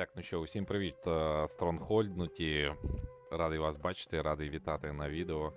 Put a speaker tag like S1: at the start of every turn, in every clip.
S1: Так, ну що, усім привіт, е, Стронгхольднуті. Радий вас бачити, радий вітати на відео.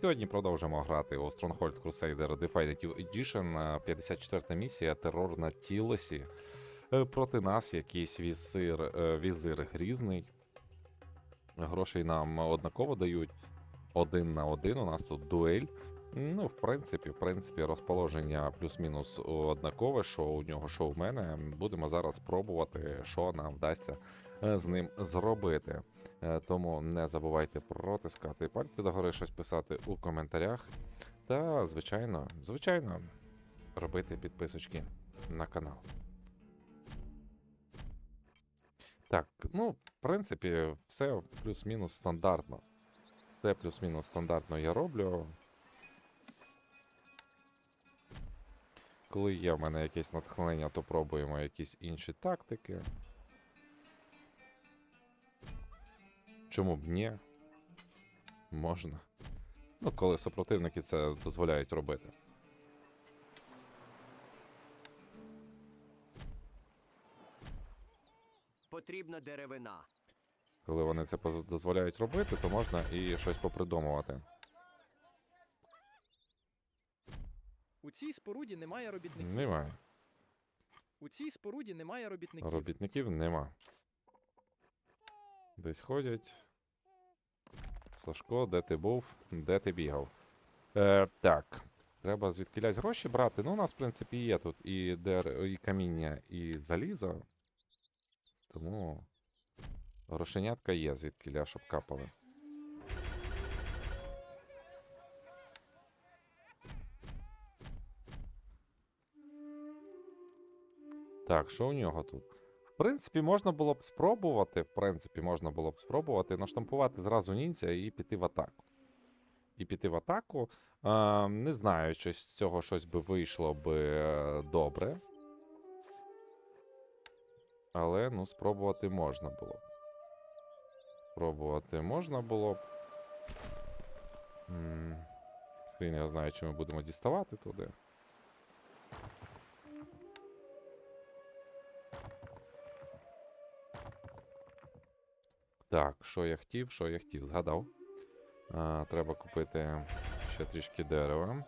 S1: Сьогодні продовжимо грати у Stronghold Crusader Definitive Edition. е, 54 місія терор на Тілосі. Е, Проти нас якийсь візир, е, візир грізний. Грошей нам однаково дають. Один на один. У нас тут дуель. Ну, в принципі, в принципі, розположення плюс-мінус однакове, що у нього, що у мене. Будемо зараз пробувати, що нам вдасться е, з ним зробити. Е, Тому не забувайте протискати пальці догори, щось писати у коментарях. Та, звичайно, звичайно, робити підписочки на канал. Так, ну, в принципі, все плюс-мінус стандартно. Все плюс-мінус стандартно я роблю. Коли є в мене якесь натхнення, то пробуємо якісь інші тактики. Чому б ні? Можна. Ну, коли супротивники це дозволяють робити.
S2: Потрібна деревина.
S1: Коли вони це дозволяють робити, то можна і щось попридумувати.
S3: У цій споруді немає робітників.
S1: Немає.
S3: У цій споруді немає робітників.
S1: Робітників нема. Десь ходять. Сашко, де ти був? Де ти бігав? Е, так. Треба звідкілясь гроші брати. Ну, у нас, в принципі, є тут і, дер... і каміння, і залізо. Тому грошенятка є звідкіля, щоб капали. Так, що у нього тут? В принципі, можна було б спробувати. В принципі, можна було б спробувати наштампувати зразу ніндзя і піти в атаку. І піти в атаку. Е, не знаю, чи з цього щось би вийшло би е, добре. Але ну, спробувати можна було. Спробувати можна було Хрін я знаю, чи ми будемо діставати туди. Так, що я хотів, що я хотів, згадав. А, треба купити ще трішки дерева.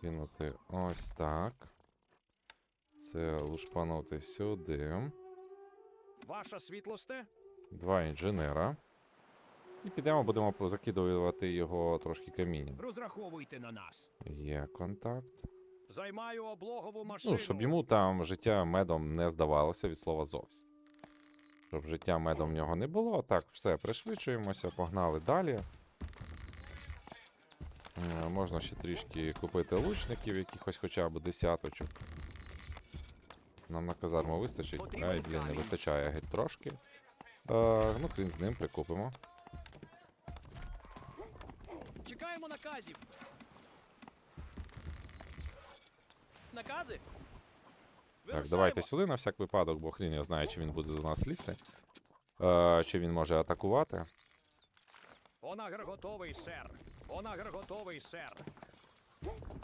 S1: Кинути ось так. Це лушпанути сюди.
S2: Ваша світлосте?
S1: Два інженера. І підемо, будемо закидувати його трошки камінням.
S2: Розраховуйте на нас.
S1: Є контакт.
S2: Займаю облогову машину.
S1: Ну, щоб йому там життя медом не здавалося від слова зовсім. Щоб життя медом в нього не було. Так, все, пришвидшуємося, погнали далі. Е, Можна ще трішки купити лучників, якихось хоча б десяточок. Нам на казарму вистачить. Ай, блін, не вистачає геть трошки. Е, ну, хрін з ним прикупимо.
S3: Чекаємо наказів. Накази?
S1: Так, давайте сюди на всяк випадок, бо хрін я знаю, чи він буде до нас лізти. Е, чи він може атакувати.
S2: Онагр готовий, сер. Онагр готовий, сер.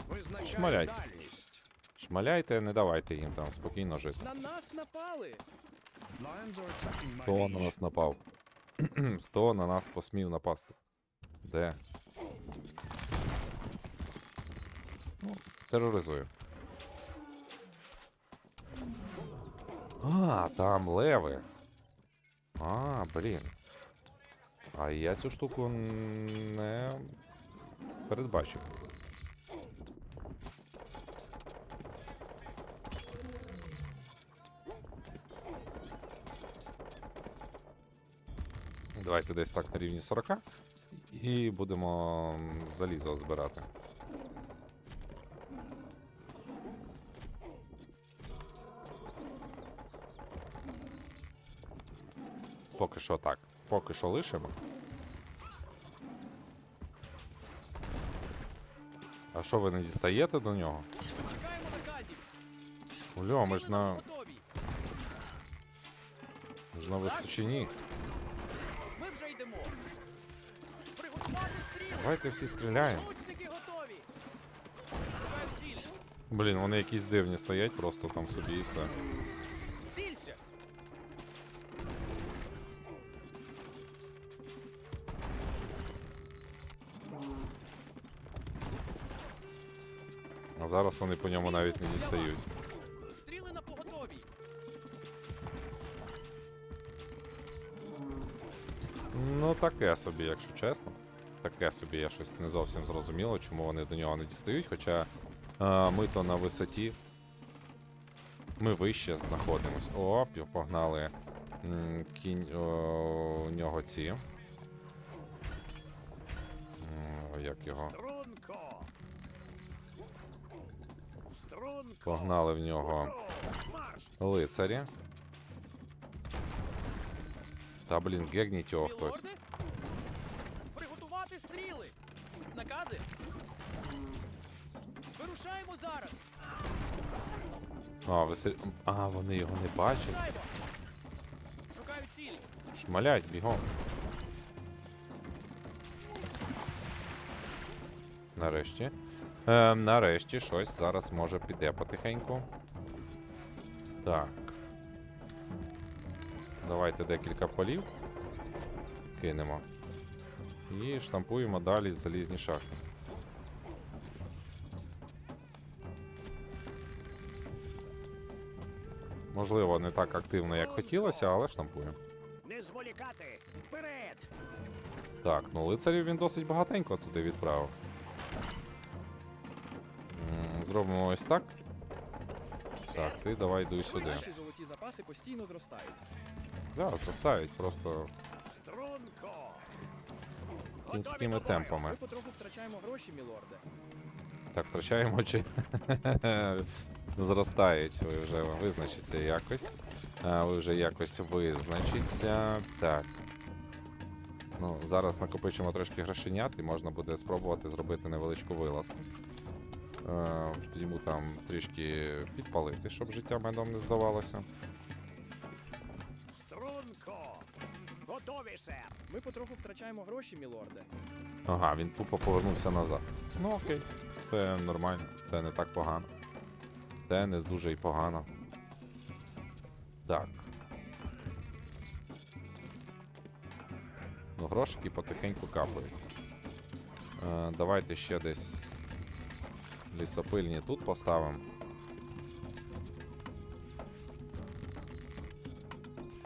S2: Визначаю дальність.
S1: Шмаляйте, не давайте їм там спокійно жити.
S3: На нас напали.
S1: Хто на нас напав? Хто на нас посмів напасти? Де? Ну, тероризую. А, там леви. А, блін. А я цю штуку не передбачив. Давайте десь так на рівні 40. І будемо залізо збирати. Поки що так. Поки що лишимо. А що ви не дістаєте до нього?
S3: Чекаємо наказів.
S1: Ульо, ми ж на, ми ж на височині.
S3: Ми вже йдемо. Приготувати стріли.
S1: Давайте всі стріляємо.
S3: Лучники готові. Шукаю ціль.
S1: Блін, вони якісь дивні стоять просто там собі і все. Зараз вони по ньому навіть не дістають.
S3: Стріли на поготові.
S1: Ну, таке собі, якщо чесно. Таке собі, я щось не зовсім зрозуміло, чому вони до нього не дістають. Хоча е, ми то на висоті. Ми вище знаходимось. О, погнали. М, Кінь о, у нього ці. М, Як його? Погнали в нього лицарі. Та блін, гегніть його хтось.
S3: Приготувати стріли. Накази? Вирушаємо зараз.
S1: А, ви сер- а, вони його не бачать.
S3: Шукаю ціль.
S1: Шмалять, бігом. Нарешті. Е, нарешті щось зараз може піде потихеньку. Так. Давайте декілька полів. Кинемо. І штампуємо далі залізні шахти. Можливо, не так активно, як хотілося, але штампуємо.
S2: Не зволікати. Вперед.
S1: Так, ну лицарів він досить багатенько туди відправив. Зробимо ось так. Так, ти давай дуй сюди.
S3: Наші золоті запаси постійно зростають.
S1: Да, зростають просто кінськими темпами.
S3: Ми потроху втрачаємо гроші, мілорде.
S1: Так, втрачаємо чи зростають. Ви вже визначиться якось. А, ви вже якось визначиться. Так. Ну, зараз накопичимо трошки грошенят і можна буде спробувати зробити невеличку вилазку. Е, йому там трішки підпалити, щоб життя медом не здавалося.
S2: Струнко. Готові, сер.
S3: Ми потроху втрачаємо гроші, мілорде.
S1: Ага, він тупо повернувся назад. Ну окей, це нормально, це не так погано. Це не дуже й погано. Так. Ну, грошики потихеньку капають. Е, давайте ще десь лісопильні тут поставимо.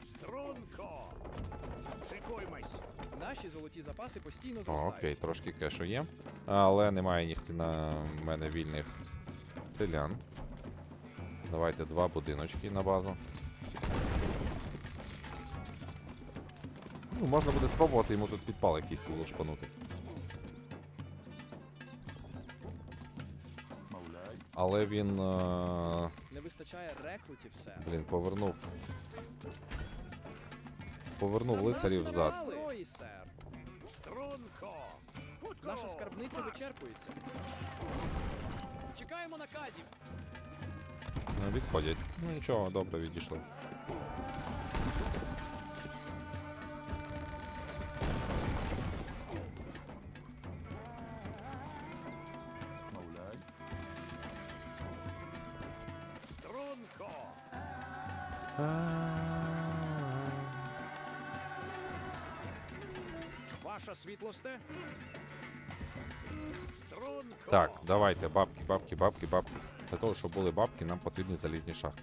S2: Струнко. Шикуймось.
S3: Наші золоті запаси постійно
S1: О, окей, трошки кешу є. Але немає ніхто на мене вільних селян. Давайте два будиночки на базу. Ну, можна буде спробувати йому тут підпал якийсь лушпанути. Але він. Е-
S3: Не вистачає рекрутів, все.
S1: блін, повернув. Повернув лицарів взад.
S2: Струнко.
S3: Наша скарбниця вичерпується. Чекаємо наказів.
S1: Ну, Відходять. Ну нічого, добре, відійшли.
S2: Світлосте.
S1: Так, давайте, бабки, бабки, бабки, бабки. Для того, щоб були бабки, нам потрібні залізні шахти.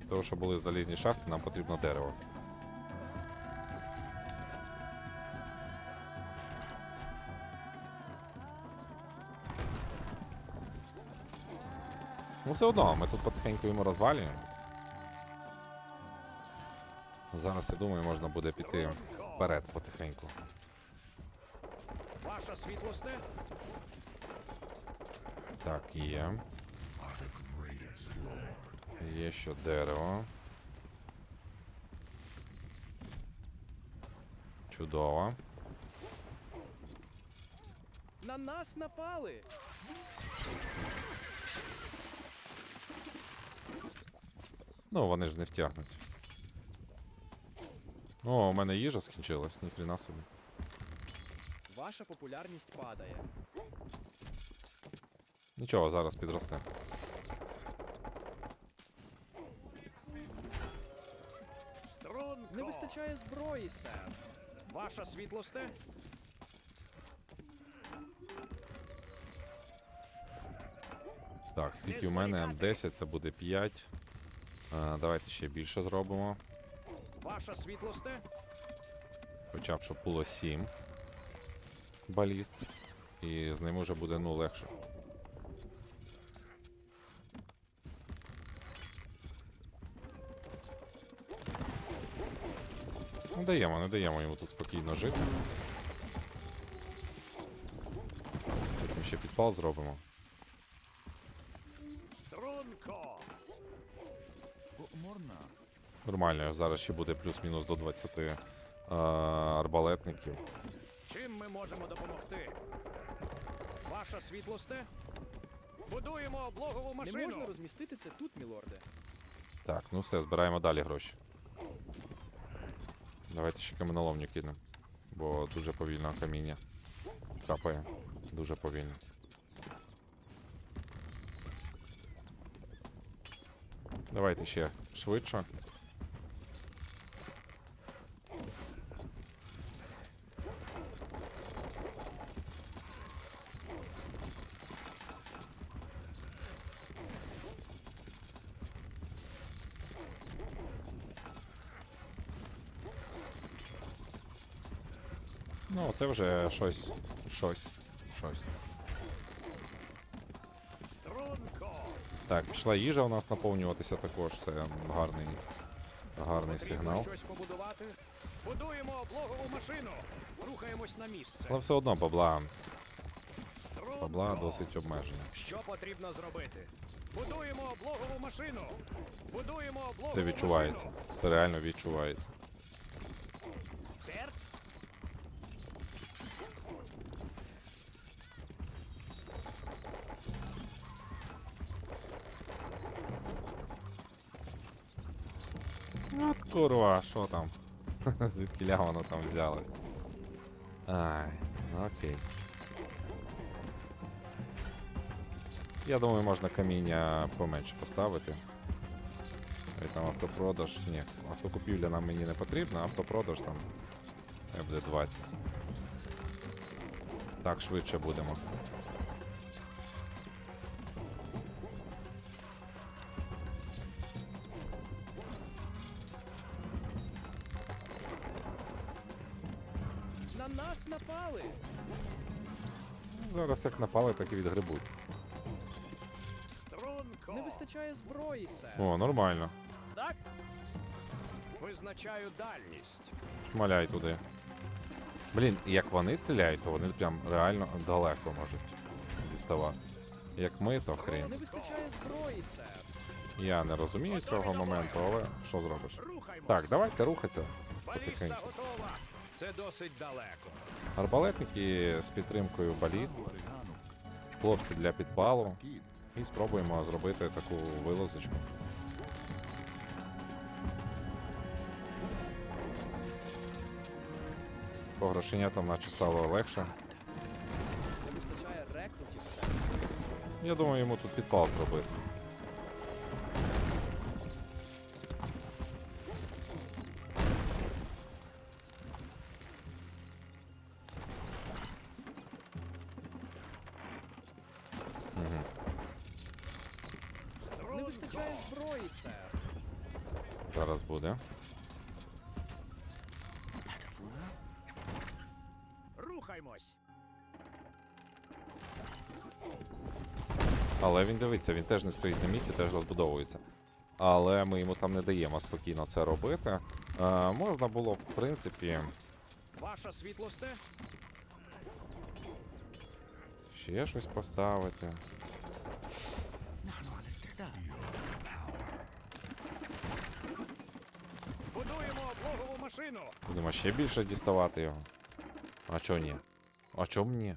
S1: Для того, щоб були залізні шахти, нам потрібно дерево. Все одно, ми тут потихеньку йому розвалюємо. Зараз, я думаю, можна буде піти вперед потихеньку.
S2: Ваша світлосте.
S1: Так, є. Є ще дерево. Чудово.
S3: На нас напали.
S1: Ну, вони ж не втягнуть. О, у мене їжа скінчилась, ніхрена собі.
S3: Ваша популярність падає.
S1: Нічого, зараз підросте. Струнко!
S3: Не вистачає зброї, сер.
S2: Ваша світлосте?
S1: Так, скільки в мене М10, це буде 5. А, давайте ще більше зробимо.
S2: Ваша світлосте?
S1: Хоча б щоб було 7 баліст. І з ними вже буде ну легше. Не даємо, не даємо йому тут спокійно жити. Потім ще підпал зробимо.
S2: Струнко!
S1: Нормально, зараз ще буде плюс-мінус до 20 е, арбалетників.
S2: Чим ми можемо допомогти? Ваша світлосте? Будуємо облогову
S3: Не
S2: машину.
S3: можна розмістити це тут, мілорде.
S1: Так, ну все, збираємо далі гроші. Давайте ще каменоломню кинемо. Бо дуже повільно каміння. Капає. Дуже повільно. Давайте ще швидше. Ну, це вже щось. Щось. Щось. Так, пішла їжа у нас наповнюватися також. Це гарний, гарний сигнал.
S2: щось побудувати. Будуємо облогову машину. Рухаємось на місце.
S1: Але все одно бабла, бабла досить обмежена.
S2: Що потрібно зробити? Будуємо облогову машину. Будуємо облогову
S1: Це відчувається. Це реально відчувається.
S2: Сер?
S1: От курва, що там? Звідки ля воно там взялось? Ай, ну окей. Я думаю, можна каміння поменше поставити. І там автопродаж. Ні, автокупівля нам мені не потрібна, автопродаж там буде 20. Так, швидше будемо. Зараз як напали, так і відгребуть.
S3: Не вистачає зброї, сер.
S1: О, нормально.
S2: Так? Визначаю дальність.
S1: Шмаляй туди. Блін, як вони стріляють, то вони прям реально далеко можуть діставати. Як ми, то хрін.
S3: Не вистачає зброї, сер.
S1: Я не розумію цього моменту, але що зробиш?
S2: Рухаймось.
S1: Так, давайте рухатися.
S2: Баліста
S1: потихеньку.
S2: готова. Це досить далеко.
S1: Арбалетники з підтримкою баліст, хлопці для підпалу. І спробуємо зробити таку вилазочку. По грошенятам наче стало легше. Я думаю, йому тут підпал зробити. Зараз буде.
S2: Рухаймось.
S1: Але він дивиться, він теж не стоїть на місці, теж розбудовується. Але ми йому там не даємо спокійно це робити. Е, можна було, в принципі,
S2: Ваша світлосте?
S1: ще щось поставити.
S2: Будуємо облогову машину.
S1: Будемо ще більше діставати його. А чо ні? А чо ні?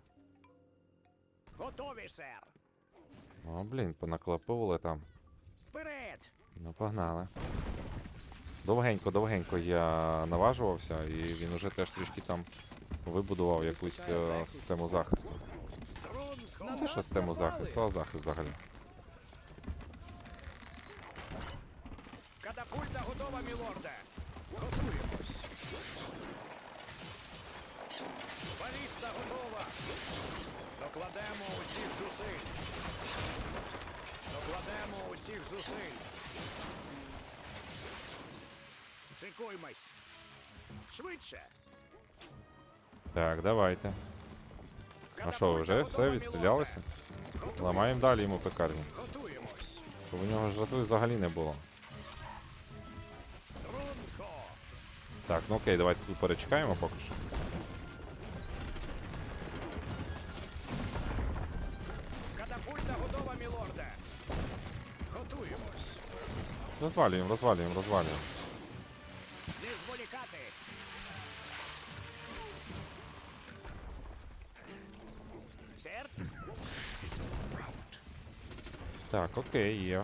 S2: Готові, сер.
S1: О, блін, понаклепували там.
S2: Вперед!
S1: Ну, погнали. Довгенько, довгенько я наважувався, і він уже теж трішки там вибудував якусь е, систему захисту. Не те, що систему захисту, а захист взагалі.
S2: Катапульта готова, мілорде. Баліста готова. Докладемо усіх зусиль. Докладемо усіх зусиль. Шикуймось. Швидше.
S1: Так, давайте. А що, вже все відстрілялося? Ламаємо далі йому пекарню.
S2: Готуємось.
S1: Щоб у нього жрату взагалі не було. Так, ну окей, давайте тут перечекаємо поки що.
S2: Катапульта готова, мілорде. Готуємось.
S1: Розвалюємо, розвалюємо, розвалюємо.
S2: Не зволікати. Сер,
S1: Так, окей, є.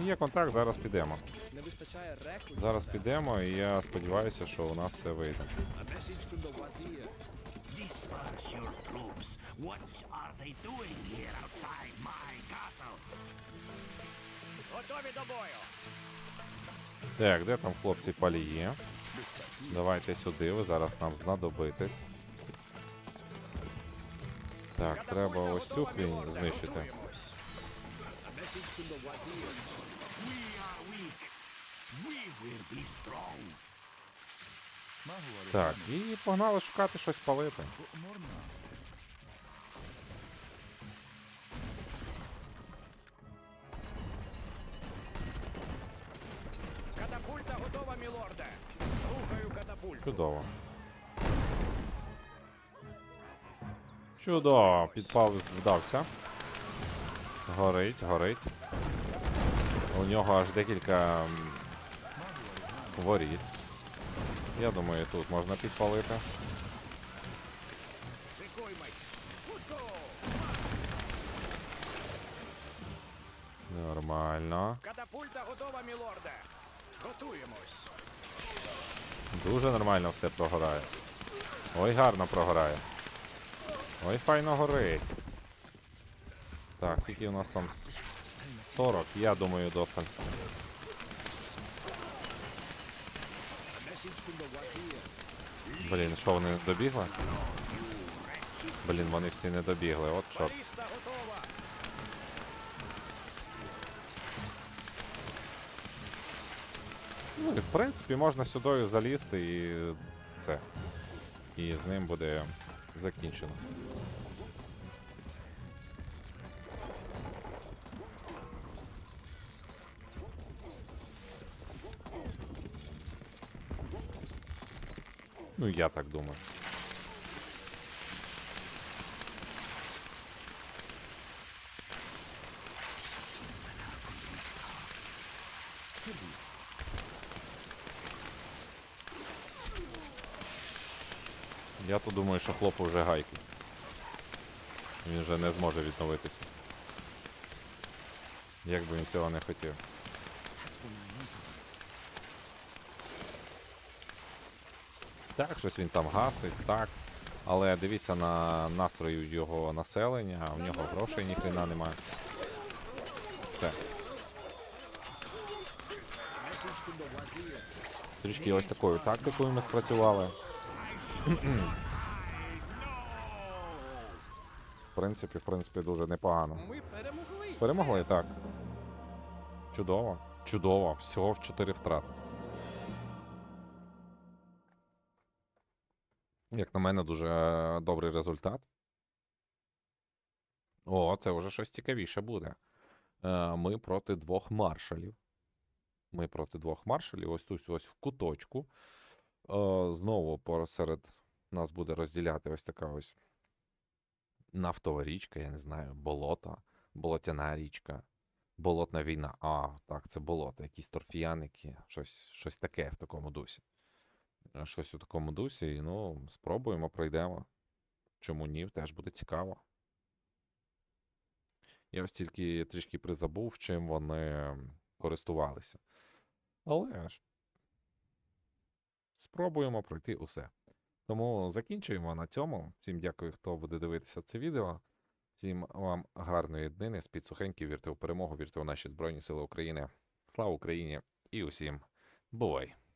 S1: Є контакт, зараз підемо. Зараз підемо, і я сподіваюся, що у нас все вийде.
S4: Disperse your troops. What are they doing here outside my castle?
S2: готові до бою.
S1: Так, де там хлопці палії? Давайте сюди, ви зараз нам знадобитесь. Так, треба ось цю хрінь знищити. Так, і погнали шукати щось палити.
S2: Катапульта готова, мілорде. Рухаю катапульту.
S1: Чудово. Чудово, підпал вдався. Горить, горить. У нього аж декілька воріт. Я думаю, тут можна підпалити. Нормально.
S2: Катапульта готова, мілорде. Готуємось.
S1: Дуже нормально все прогорає. Ой, гарно прогорає. Ой, файно горить. Так, скільки у нас там? 40, я думаю, досталь. Блін, що вони добігли? Блін, вони всі не добігли, от чорт. Ну і в принципі можна сюди залізти і це. І з ним буде закінчено. Ну, я так думаю. Я то думаю, що хлопу вже гайки. Він вже не зможе відновитися. Як би він цього не хотів. Так, щось він там гасить, так. Але дивіться на настрою його населення, у нього грошей ніхрена немає. Все. Трішки ось такою тактикою ми спрацювали. В принципі, в принципі, дуже непогано. Перемогли. Так. Чудово. Чудово. Всього в 4 втрат. Як на мене, дуже е, добрий результат. О, це вже щось цікавіше буде. Е, Ми проти двох маршалів. Ми проти двох маршалів. Ось тут ось в куточку. Е, Знову посеред нас буде розділяти ось така ось нафтова річка, я не знаю, болото, болотяна річка, болотна війна. А, так, це болото, якісь торфіяники, щось, щось таке в такому дусі. Е, Щось у такому дусі, і ну, спробуємо, пройдемо. Чому ні, теж буде цікаво. Я ось тільки трішки призабув, чим вони користувалися. Але ж спробуємо пройти усе. Тому закінчуємо на цьому. Всім дякую, хто буде дивитися це відео. Всім вам гарної днини, з-під сухеньків, вірте в перемогу, вірте в наші Збройні Сили України. Слава Україні і усім бувай!